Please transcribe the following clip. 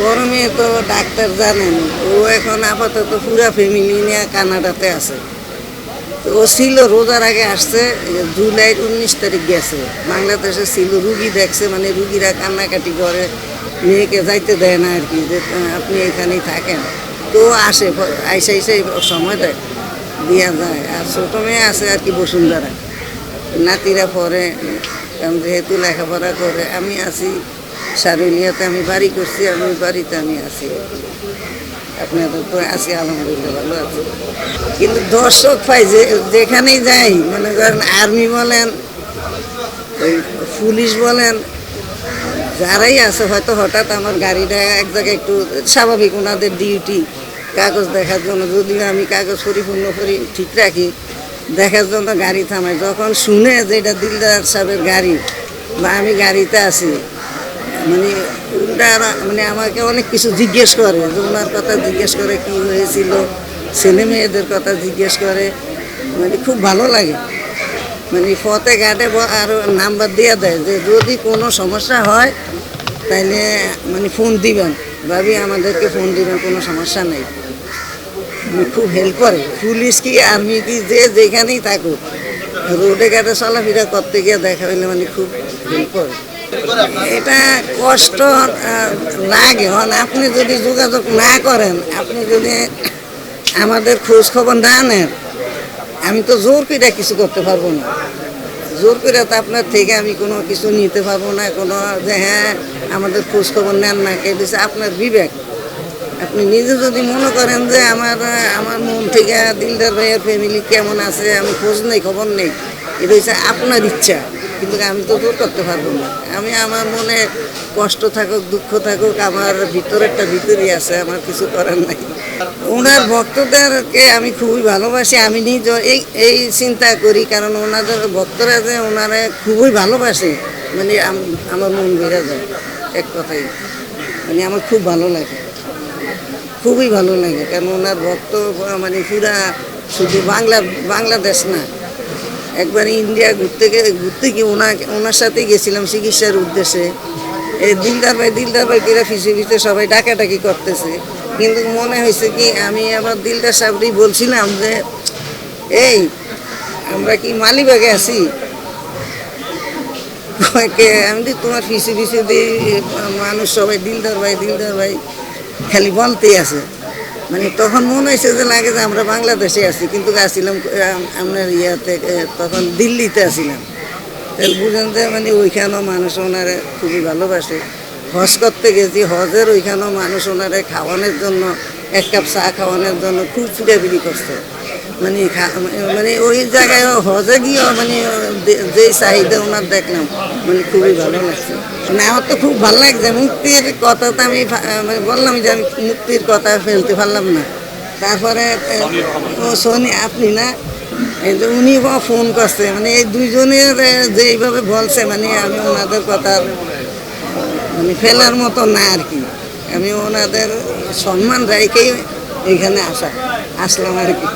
বড় মেয়ে তো ডাক্তার জানেন, ও এখন আপাতত পুরা ফ্যামিলি নিয়ে কানাডাতে আছে। ও ছিল, রোজার আগে আসছে, জুলাই উনিশ তারিখ গেছে। বাংলাদেশে ছিল, রুগী দেখছে মানে রুগীরা কান্নাকাটি করে, মেয়েকে যাইতে দেয় না আর কি, যে, আপনি এখানেই থাকেন। তো আসে, আইসা আইসা সময় দেয়, দিয়া যায়। আর ছোটো মেয়ে আছে আর কি বসুন্ধরা। নাতিরা পরে যেহেতু লেখাপড়া করে, আমি আছি সারুলিয়াতে আমি বাড়ি করছি, আমি বাড়িতে আমি আছি। আপনাদের তো আছি, আলহামদুলিল্লাহ, ভালো আছে। কিন্তু দর্শক পাই যে, যেখানেই যাই, মনে করেন আর্মি বলেন, ওই পুলিশ বলেন, যারাই আছে, হয়তো হঠাৎ আমার গাড়িটা এক জায়গায় একটু স্বাভাবিক ওনাদের ডিউটি কাগজ দেখার জন্য, যদিও আমি কাগজ পরিপূর্ণ করি, ঠিক রাখি দেখার জন্য গাড়ি থামাই। যখন শুনে যে এটা দিলদার সাহেবের গাড়ি বা আমি গাড়িতে আছি মানে উল্টা মানে আমাকে অনেক কিছু জিজ্ঞেস করে, যে ওনার কথা জিজ্ঞেস করে কি হয়েছিল, ছেলে মেয়েদের কথা জিজ্ঞেস করে মানে খুব ভালো লাগে। মানে পথে ঘাটে আরও নাম্বার দিয়ে দেয়, যে যদি কোনো সমস্যা হয়, তাইলে মানে ফোন দিবেন। ভাবি আমাদেরকে ফোন দিবেন, কোনো সমস্যা নেই। খুব হেল্প করে। পুলিশ কি আর্মি কি যে যেখানেই থাকুক, রোডে ঘাটে চলাফেরা করতে গিয়ে দেখা হইলে মানে খুব হেল্প করে। এটা কষ্ট লাগে, হন, আপনি যদি যোগাযোগ না করেন, আপনি যদি আমাদের খোঁজ খবর না নেন, আমি তো জোর করে কিছু করতে পারব না। জোর করে তো আপনার থেকে আমি কোনো কিছু নিতে পারব না, কোনো যে হ্যাঁ আমাদের খোঁজ খবর নেন না, কে দিচ্ছে আপনার বিবেক। আপনি নিজে যদি মনে করেন যে আমার আমার মন থেকে দিলদার ভাইয়ের ফ্যামিলি কেমন আছে, আমি খোঁজ নেই, খবর নেই, এটা হচ্ছে আপনার ইচ্ছা। কিন্তু আমি তো দূর করতে পারব না। আমি, আমার মনে কষ্ট থাকুক, দুঃখ থাকুক, আমার ভিতরেরটা ভিতরেই আছে, আমার কিছু করার নাই। ওনার ভক্তদেরকে আমি খুবই ভালোবাসি, আমি নিজ এই এই চিন্তা করি, কারণ ওনাদের ভক্তরা যে ওনারা খুবই ভালোবাসে মানে আমার মন বেড়ে যায়, এক কথাই মানে আমার খুব ভালো লাগে। খুবই ভালো লাগে কারণ ওনার ভক্ত মানে পুরা শুধু বাংলা, বাংলাদেশ না, একবার ইন্ডিয়া ঘুরতে গে, ঘুরতে গিয়ে ওনাকে ওনার সাথে গেছিলাম চিকিৎসার উদ্দেশ্যে। এই দিলদার ভাই দিলদার ভাই কিরা ফিসে ফিসে সবাই ডাকাডাকি করতেছে। কিন্তু মনে হয়েছে কি, আমি আবার দিলদার সাহেবই বলছিলাম যে, এই, আমরা কি মালিবাগে আছি? আমি তোমার ফিসে ফিসে দিই, মানুষ সবাই, দিলদার ভাই দিলদার ভাই। খালি বলতেই আছে। মানে তখন মনে হয়েছে যে লাগে যে আমরা বাংলাদেশে আছি কিন্তু আসছিলাম আমরা আপনার ইয়াতে তখন দিল্লিতে আসছিলাম। তাহলে বুঝেন যে মানে ওইখানেও মানুষ ওনারে খুবই ভালোবাসে। হজ করতে গেছি হজের ওইখানেও মানুষ ওনারে খাওয়ানোর জন্য এক কাপ চা খাওয়ানোর জন্য খুব ফিরাফিরি করছে। মানে মানে ওই জায়গায় হজে গিয়েও মানে যে- চাহিদা ওনার দেখলাম মানে খুবই ভালো লাগছে। মানে আমার তো খুব ভালো লাগছে, মুক্তির কথা তো আমি মানে বললাম যে আমি মুক্তির কথা ফেলতে পারলাম না। তারপরে, ও সোনি আপনি না উনি ফোন করছে মানে এই দুইজনের যে এইভাবে বলছে মানে আমি ওনাদের কথা মানে ফেলার মতো না আর কি। আমি ওনাদের সম্মান রেখেই এখানে আসা আসলাম আর কি।